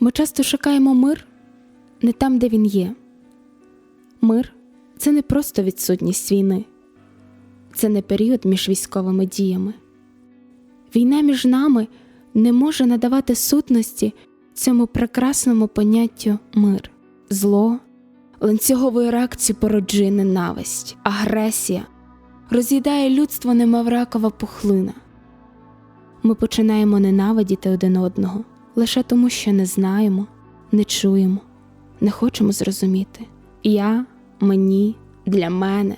Ми часто шукаємо мир не там, де він є. Мир це не просто відсутність війни, це не період між військовими діями. Війна між нами не може надавати сутності цьому прекрасному поняттю мир, зло, ланцюговою реакцією породжує ненависть, агресія, роз'їдає людство, немов ракова пухлина. Ми починаємо ненавидіти один одного лише тому, що не знаємо, не чуємо, не хочемо зрозуміти. Я, мені, для мене,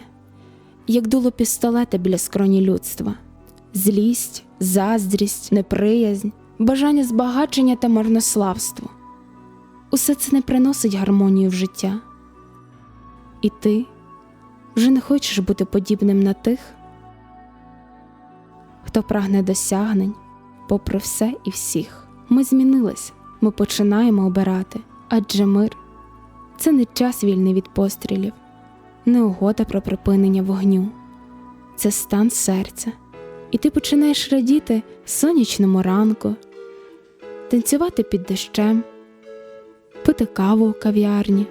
як дуло пістолета біля скроні людства, злість, заздрість, неприязнь, бажання збагачення та марнославство. Усе це не приносить гармонію в життя. І ти вже не хочеш бути подібним на тих, хто прагне досягнень, попри все і всіх. Ми змінились, ми починаємо обирати, адже мир це не час вільний від пострілів, не угода про припинення вогню, це стан серця, і ти починаєш радіти сонячному ранку, танцювати під дощем, пити каву у кав'ярні,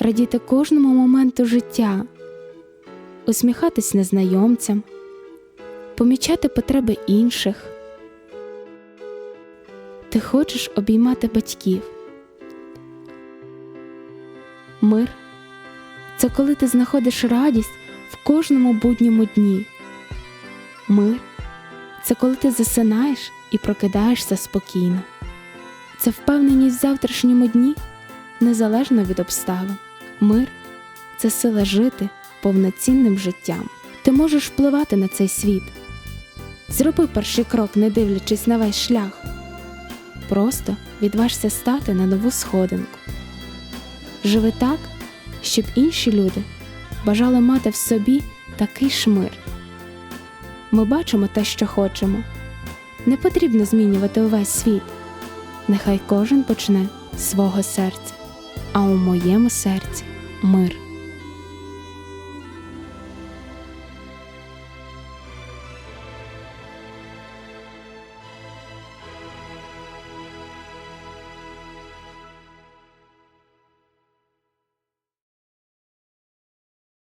радіти кожному моменту життя, усміхатись незнайомцям, помічати потреби інших. Ти хочеш обіймати батьків. Мир це коли ти знаходиш радість в кожному будньому дні. Мир це коли ти засинаєш і прокидаєшся спокійно. Це впевненість в завтрашньому дні незалежно від обставин. Мир це сила жити повноцінним життям. Ти можеш впливати на цей світ. Зроби перший крок, не дивлячись на весь шлях. Просто відважся стати на нову сходинку. Живи так, щоб інші люди бажали мати в собі такий шмир. Ми бачимо те, що хочемо. Не потрібно змінювати увесь світ. Нехай кожен почне з свого серця, а у моєму серці мир.